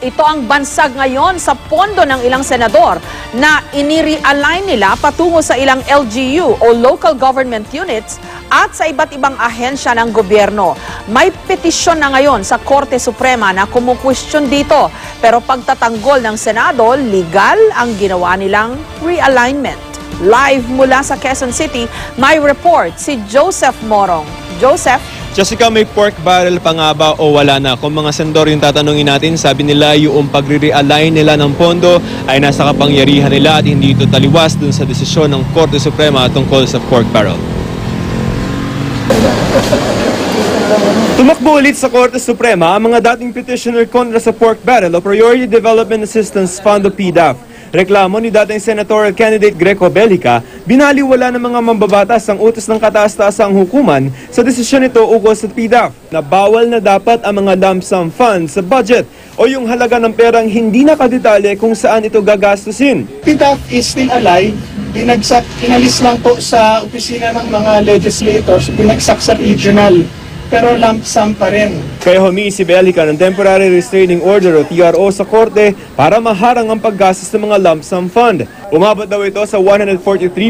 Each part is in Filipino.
ito ang bansag ngayon sa pondo ng ilang senador na inire-align nila patungo sa ilang LGU o local government units at sa iba't ibang ahensya ng gobyerno. May petisyon na ngayon sa Korte Suprema na kumukwestiyon dito. Pero pagtatanggol ng Senado, legal ang ginawa nilang realignment. Live mula sa Quezon City, may report si Joseph Morong. Joseph, Jessica, may pork barrel pa nga ba o wala na? Kung mga sendor yung tatanungin natin, sabi nila yung pagre-realign nila ng pondo ay nasa kapangyarihan nila at hindi ito taliwas dun sa desisyon ng Korte Suprema tungkol sa pork barrel. Tumakbo ulit sa Korte Suprema ang mga dating petitioner kontra sa pork barrel o Priority Development Assistance Fund o PDAF. Reklamo ni dating senatorial candidate Greco Belica, binaliwala ng mga mambabatas ang utos ng kataas-taasang hukuman sa desisyon nito ukol sa PDAF na bawal na dapat ang mga lump sum funds sa budget o yung halaga ng perang hindi nakadetalye kung saan ito gagastusin. PDAF is still alive. Binagsak, inalis lang po sa opisina ng mga legislators, binagsak sa regional. Pero lump sum pa rin. Kaya humingi si Belica ng Temporary Restraining Order o TRO sa korte para maharang ang paggastos ng mga lump sum fund. Umabot daw ito sa 143.7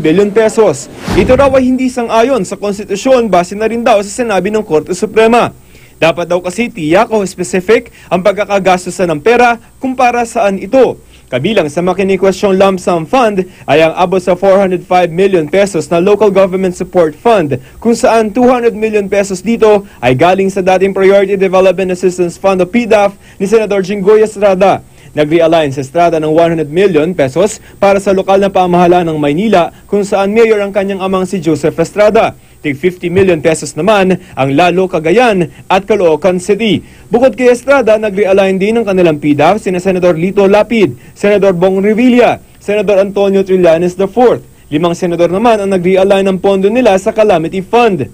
billion pesos. Ito raw ay hindi sang-ayon sa konstitusyon base na rin daw sa sinabi ng Korte Suprema. Dapat daw kasi tiyak o specific ang pagkakagastosan ng pera kung para saan ito. Kabilang sa makini-question lump sum fund ay ang abot sa 405 million pesos na Local Government Support Fund kung saan 200 million pesos dito ay galing sa dating Priority Development Assistance Fund o PDAF ni Senador Jinggoy Estrada. Nag-realign sa Estrada ng 100 million pesos para sa lokal na pamahalaan ng Maynila kung saan mayor ang kanyang amang si Joseph Estrada. Tig 50 million pesos naman ang Lalo Cagayan at Caloocan City. Bukod kay Estrada, nag-realign din ng kanilang PDAF sina Senador Lito Lapid, Senador Bong Revilla, Senador Antonio Trillanes IV. Limang senador naman ang nag-realign ng pondo nila sa Calamity Fund.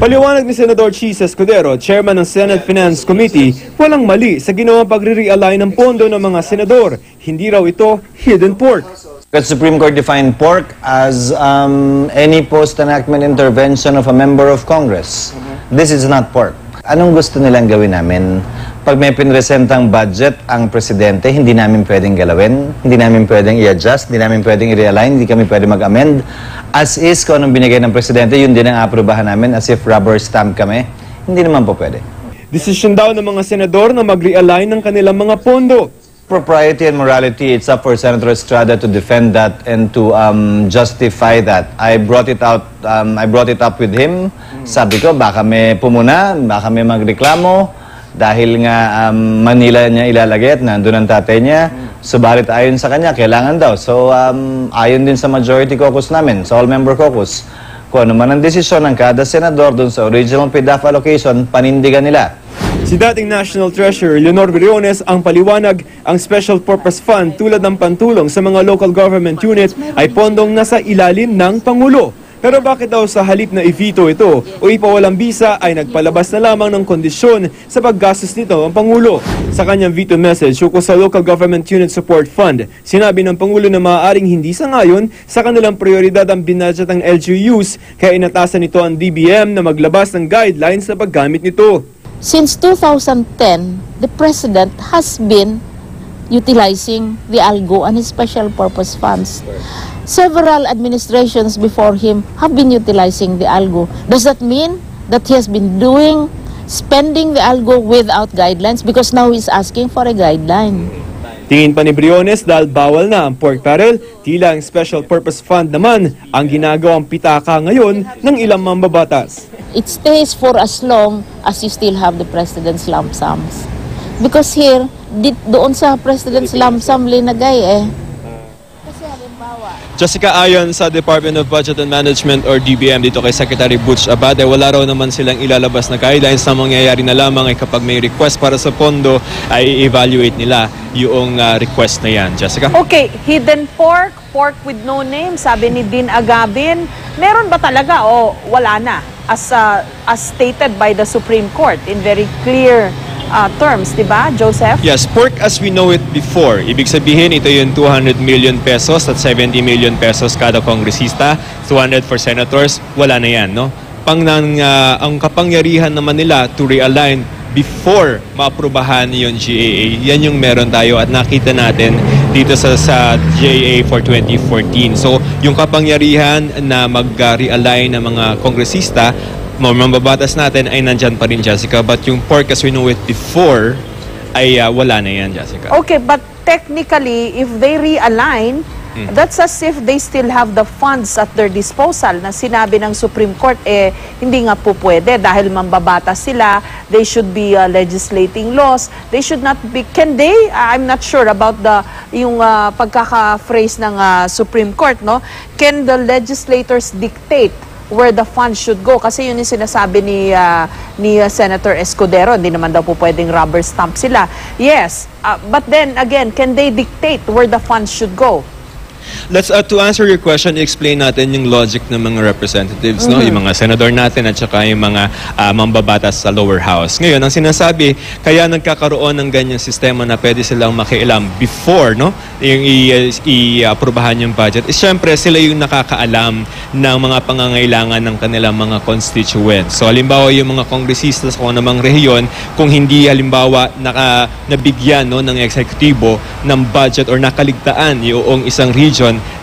Paliwanag ni Senador Cheese Escudero, chairman ng Senate Finance Committee, walang mali sa ginawang pagre-realign ng pondo ng mga senador. Hindi raw ito hidden pork. The Supreme Court defined pork as um, any post-enactment intervention of a member of Congress. This is not pork. Anong gusto nilang gawin namin? Pag may pinresentang budget ang presidente, hindi namin pwedeng galawin, hindi namin pwedeng i-adjust, hindi namin pwedeng i-realign, hindi kami pwedeng mag-amend. As is, kung anong binigay ng presidente, yun din ang aprobahan namin as if rubber stamp kami. Hindi naman po pwede. Desisyon daw ng mga senador na mag-realign ng kanilang mga pondo. Propriety and morality, it's up for Senator Estrada to defend that and to um, justify that. I brought it out, um, I brought it up with him. Sabi ko, baka may pumuna, baka may magreklamo dahil nga um, Manila niya ilalagay at nandun ang tatay niya. Subalit ayon sa kanya, kailangan daw. So, um, ayon din sa majority caucus namin, sa all-member caucus, kung ano man ang desisyon ng kada senador dun sa original PDAF allocation, panindigan nila. Si dating National Treasurer Leonor Briones ang paliwanag ang Special Purpose Fund tulad ng pantulong sa mga local government unit ay pondong nasa ilalim ng Pangulo. Pero bakit daw sa halip na i-veto ito o ipawalang bisa ay nagpalabas na lamang ng kondisyon sa paggastos nito ang Pangulo? Sa kanyang veto message ukol sa Local Government Unit Support Fund, sinabi ng Pangulo na maaaring hindi sangayon sa kanilang prioridad ang binadget ng LGUs kaya inatasan nito ang DBM na maglabas ng guidelines sa paggamit nito. Since 2010, the President has been utilizing the ALGO and his special purpose funds. Several administrations before him have been utilizing the ALGO. Does that mean that he has been doing, spending the ALGO without guidelines? Because now he's asking for a guideline. Tingin pa ni Briones dahil bawal na ang pork barrel, tila ang Special Purpose Fund naman ang ginagawang pitaka ngayon ng ilang mambabatas. It stays for as long as you still have the President's lump sums. Because here, di, doon sa President's lump sum linagay eh. Jessica, ayon sa Department of Budget and Management or DBM dito kay Secretary Butch Abate, wala raw naman silang ilalabas na guidelines na mangyayari na lamang ay kapag may request para sa pondo ay i-evaluate nila yung uh, request na yan. Jessica? Okay, hidden pork, pork with no name, sabi ni Dean Agabin. Meron ba talaga o wala na? As, uh, as stated by the Supreme Court in very clear uh, terms, di ba, Joseph? Yes, pork as we know it before. Ibig sabihin, ito yung 200 million pesos at 70 million pesos kada kongresista, 200 for senators, wala na yan, no? Pang nang, ah, ang kapangyarihan naman nila to realign before maaprubahan yung GAA, yan yung meron tayo at nakita natin dito sa, sa GAA for 2014. So, yung kapangyarihan na mag-realign ng mga kongresista, mga mambabatas natin ay nandyan pa rin, Jessica. But yung pork as we know it before, ay ah, wala na yan, Jessica. Okay, but technically, if they realign, that's as if they still have the funds at their disposal na sinabi ng Supreme Court, eh, hindi nga po pwede. Dahil mambabatas sila, they should be uh, legislating laws, they should not be, can they, I'm not sure about the, yung uh, pagkaka-phrase ng uh, Supreme Court, no? Can the legislators dictate where the funds should go? Kasi yun yung sinasabi ni ah, ni ah, Senator Escudero hindi naman daw po pwedeng rubber stamp sila. Yes ah, but then again can they dictate where the funds should go Let's uh, to answer your question, explain natin yung logic ng mga representatives, no? Yung mga senador natin at saka yung mga uh, mambabatas sa lower house. Ngayon, ang sinasabi, kaya nagkakaroon ng ganyang sistema na pwede silang makialam before, no? Yung i-aprobahan yung budget. Is syempre sila yung nakakaalam ng mga pangangailangan ng kanilang mga constituents. So halimbawa yung mga kongresista sa kung namang rehiyon, kung hindi halimbawa naka, nabigyan no, ng eksekutibo ng budget or nakaligtaan yung isang region,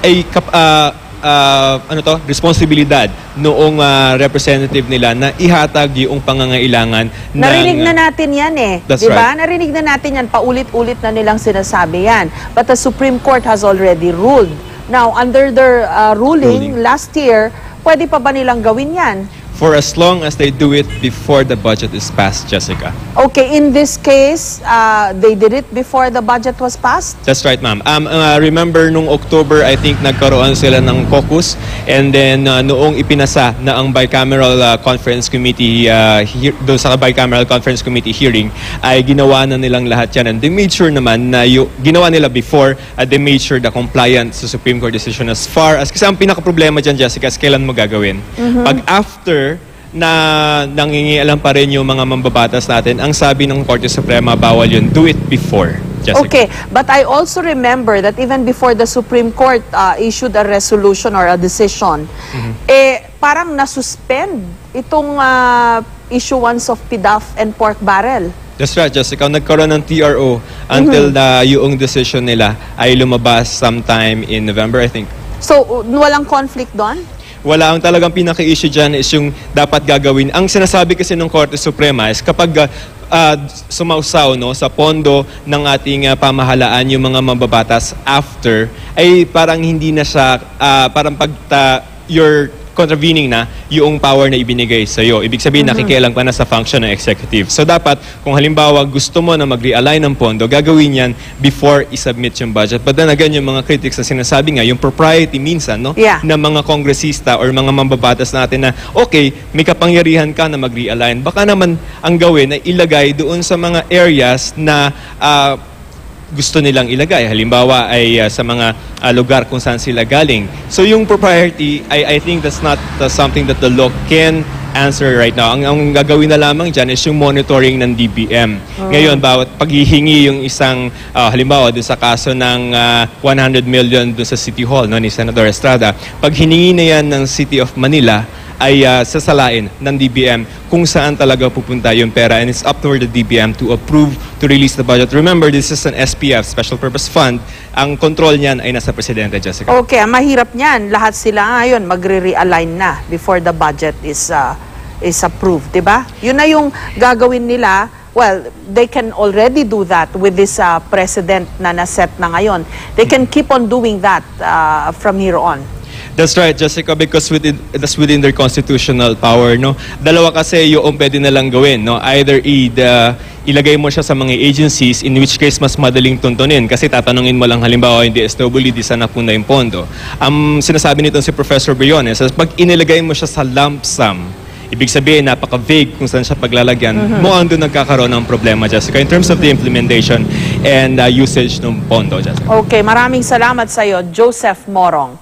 ay kap, ah, ah, ano to, responsibilidad noong ah, representative nila na ihatag yung pangangailangan ng... narinig na natin yan eh. That's di ba right. narinig na natin yan. Paulit-ulit na nilang sinasabi yan. But the Supreme Court has already ruled. Now under their ah, ruling, Ruling. last year pwede pa ba nilang gawin yan for as long as they do it before the budget is passed, Jessica. okay in this case ah, they did it before the budget was passed That's right, ma'am. Um, uh, remember, nung October, I think nagkaroon sila ng caucus and then uh, noong ipinasa na ang bicameral uh, conference committee, uh, doon sa bicameral conference committee hearing, ay ginawa na nilang lahat yan. And they made sure naman na yung, ginawa nila before, uh, they made sure the compliance sa Supreme Court decision as far as, kasi ang pinaka-problema dyan, Jessica, is kailan mo gagawin. Pag after na nangingialam pa rin yung mga mambabatas natin, ang sabi ng Korte Suprema, bawal yun. Do it before, Jessica. Okay, but I also remember that even before the Supreme Court uh, issued a resolution or a decision, eh parang nasuspend itong uh, issuance of PDAF and pork barrel. That's right, Jessica. Nagkaroon ng TRO until na yung decision nila ay lumabas sometime in November, I think. So, walang conflict doon? Wala ang talagang pinaka-issue dyan is yung dapat gagawin. Ang sinasabi kasi ng Korte Suprema is kapag uh, sumausaw no, sa pondo ng ating uh, pamahalaan yung mga mababatas after, ay parang hindi na siya, uh, parang pagta, you're contravening na yung power na ibinigay sa iyo. Ibig sabihin, nakikialam ka na sa function ng executive. So dapat, kung halimbawa gusto mo na mag-realign ng pondo, gagawin yan before isubmit yung budget. But then again, yung mga critics na sinasabi nga, yung propriety minsan, no? Yeah. ng mga kongresista or mga mambabatas natin na, okay, may kapangyarihan ka na mag-realign. Baka naman ang gawin ay ilagay doon sa mga areas na ah, gusto nilang ilagay. Halimbawa ay ah, sa mga ah, lugar kung saan sila galing. So yung propriety, I, I think that's not uh, something that the law can answer right now. Ang, ang gagawin na lamang dyan is yung monitoring ng DBM. Ngayon, bawat paghihingi yung isang, ah, halimbawa, dun sa kaso ng ah, 100 million dun sa City Hall no, ni Senator Estrada, pag hiningi na yan ng City of Manila, ay ah, sasalain ng DBM kung saan talaga pupunta yung pera and it's up to the DBM to approve to release the budget. Remember, this is an SPF, Special Purpose Fund. Ang control niyan ay nasa Presidente, Jessica. Okay, ang mahirap niyan. Lahat sila ngayon magre-realign na before the budget is uh, is approved, 'di ba? Yun na yung gagawin nila. Well, they can already do that with this uh, president na naset na ngayon. They can keep on doing that uh, from here on. That's right, Jessica, because within, that's within their constitutional power, no? Dalawa kasi yung pwede nilang gawin, no? Either i, the, ilagay mo siya sa mga agencies, in which case mas madaling tuntunin. Kasi tatanungin mo lang halimbawa yung DSWD, saan napuna yung pondo. Ang sinasabi nito si Professor Briones, pag inilagay mo siya sa lump sum, Ibig sabihin, napaka-vague kung saan siya paglalagyan. Mukhang doon nagkakaroon ng problema, Jessica, in terms of the implementation and uh, usage ng pondo, Jessica. Okay, maraming salamat sa iyo, Joseph Morong.